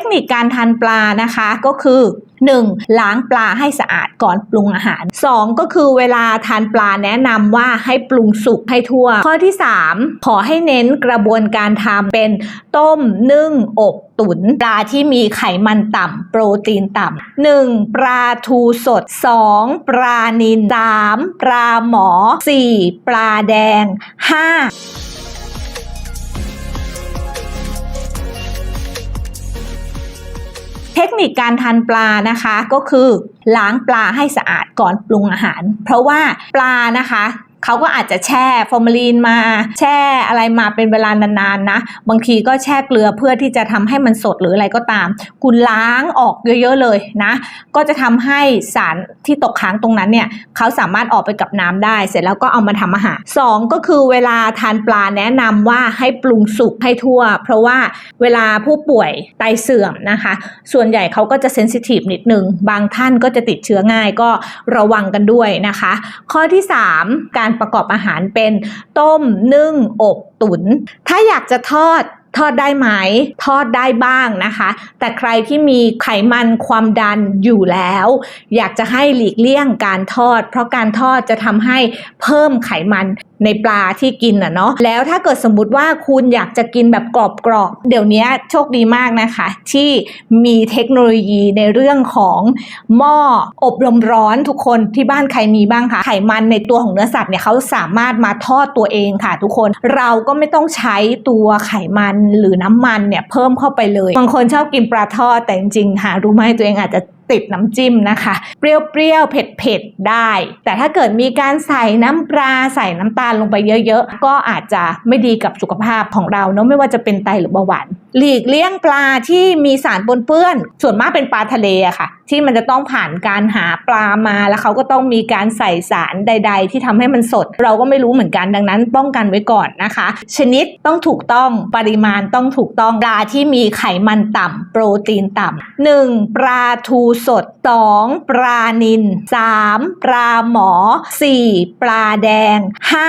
คนิคการทานปลานะคะก็คือ 1. ล้างปลาให้สะอาดก่อนปรุงอาหาร 2. ก็คือเวลาทานปลาแนะนำว่าให้ปรุงสุกให้ทั่ว ข้อที่ 3 ขอให้เน้นกระบวนการทำเป็นต้มนึ่งอบตุ๋นปลาที่มีไขมันต่ำโปรตีนต่ำหนึ่งปลาทูสด 2. ปลานิล 3. ปลาหมอ 4. ปลาแดง 5. นิคการทานปลานะคะก็คือล้างปลาให้สะอาดก่อนปรุงอาหาร เพราะว่าปลานะคะ เขาก็อาจจะแช่ฟอร์มาลีนมา แช่อะไรมาเป็นเวลานานๆนะบางทีก็แช่เกลือเพื่อที่จะทำให้มันสดหรืออะไรก็ตาม คุณล้างออกเยอะๆเลยนะ ก็จะทำให้สารที่ตกค้างตรงนั้นเนี่ยเขาสามารถออกไปกับน้ำได้ เสร็จแล้วก็เอามาทำอาหารสองก็คือเวลาทานปลาแนะนำว่าให้ปรุงสุกให้ทั่ว เพราะว่าเวลาผู้ป่วยไตเสื่อมนะคะ ส่วนใหญ่เขาก็จะเซนซิทีฟนิดนึง บางท่านก็จะติดเชื้อง่ายก็ระวังกันด้วยนะคะ ข้อที่ 3 การประกอบอาหารเป็นต้มนึ่งอบตุนถ้าอยากจะทอดทอดได้ไหมทอดได้บ้างนะคะ แต่ใครที่มีไขมันความดันอยู่แล้ว อยากจะให้หลีกเลี่ยงการทอด เพราะการทอดจะทำให้เพิ่มไขมันในปลาที่กินอะเนาะแล้วถ้าเกิดสมมุติว่าคุณอยากจะกินแบบกรอบๆเดี๋ยวนี้โชคดีมากนะคะ ที่มีเทคโนโลยีในเรื่องของหม้ออบลมร้อนทุกคนที่บ้านใครมีบ้างคะไขมันในตัวของเนื้อสัตว์เนี่ยเขาสามารถมาทอดตัวเองค่ะ ทุกคนเราก็ไม่ต้องใช้ตัวไขมันหรือน้ำมันเนี่ยเพิ่มเข้าไปเลยบางคนชอบกินปลาทอดแต่จริงๆหารู้ไหมตัวเองอาจจะ ติดน้ำจิ้มนะคะ เปรี้ยวๆเผ็ดๆได้ แต่ถ้าเกิดมีการใส่น้ำปลาใส่น้ำตาลลงไปเยอะๆ ก็อาจจะไม่ดีกับสุขภาพของเราเนาะไม่ว่าจะเป็นไตหรือเบาหวานหลีกเลี่ยงปลาที่มีสารปนเปื้อน ส่วนมากเป็นปลาทะเลอะค่ะ ที่มันจะต้องผ่านการหาปลามาแล้วเขาก็ต้องมีการใส่สารใด ๆ ที่ทำให้มันสด เราก็ไม่รู้เหมือนกันดังนั้น ป้องกันไว้ก่อนนะคะ ชนิดต้องถูกต้องปริมาณต้องถูกต้องปลาที่มีไขมันต่ำโปรตีนต่ำหนึ่งปลาทูสด 2. ปลานิล 3. ปลาหมอ 4. ปลาแดง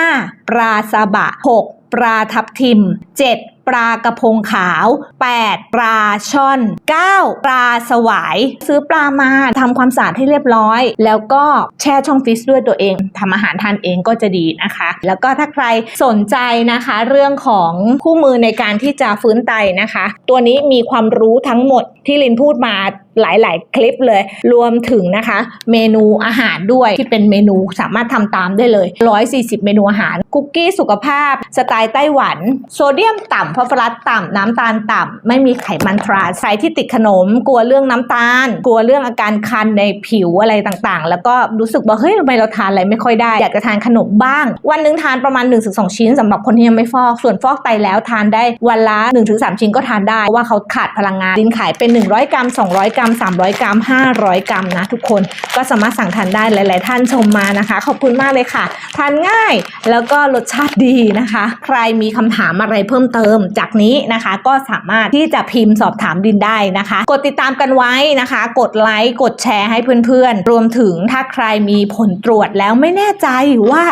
5. ปลาสบะ 6. ปลาทับทิม 7. ปลากระพงขาว 8. ปลาช่อน 9. ปลาสวาย ซื้อปลามาทำความสะอาดให้เรียบร้อย แล้วก็แช่ช่องฟรีซด้วยตัวเองทำอาหารทานเองก็จะดีนะคะ แล้วก็ถ้าใครสนใจนะคะ เรื่องของคู่มือในการที่จะฟื้นไตนะคะ ตัวนี้มีความรู้ทั้งหมดที่ลินพูดมาหลาย ๆ คลิปเลย รวมถึงนะคะ เมนูอาหารด้วยที่เป็นเมนูสามารถทำตามได้เลย 140 เมนูอาหาร คุกกี้สุขภาพ สไตล์ไต้หวัน โซเดียมต่ำฟอสฟอรัสต่ำน้ำตาลต่ำไม่มีไขมันทรานใครที่ติดขนม กลัวเรื่องน้ำตาล กลัวเรื่องอาการคันในผิวอะไรต่างๆ แล้วก็รู้สึกว่าเฮ้ยทำไมเราทานอะไรไม่ค่อยได้ อยากจะทานขนมบ้าง วันหนึ่งทานประมาณ 1-2 ชิ้นสำหรับคนที่ยังไม่ฟอก ส่วนฟอกไตแล้วทานได้วันละ 1-3 ชิ้นก็ทานได้เพราะว่าเขาขาดพลังงานลินขายเป็น 100 กรัม 200 กรัม 300 กรัม 500 กรัมนะทุกคนก็สามารถสั่งทานได้หลาย ๆ ท่านชมมานะคะ ขอบคุณมากเลยค่ะ ทานง่ายแล้วก็รสชาติดีนะคะ ใครมีคำถามอะไรเพิ่มเติมจากนี้นะคะ ก็สามารถที่จะพิมพ์สอบถามดินได้นะคะ กดติดตามกันไว้นะคะ กดไลค์กดแชร์ให้เพื่อนๆ รวมถึงถ้าใครมีผลตรวจแล้วไม่แน่ใจว่า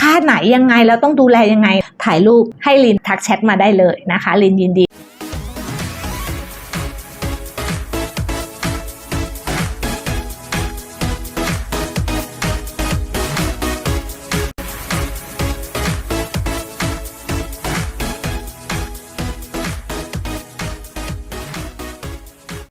ค่าไหนยังไงแล้วต้องดูแลยังไง ถ่ายรูปให้ลินทักแชทมาได้เลยนะคะลินยินดี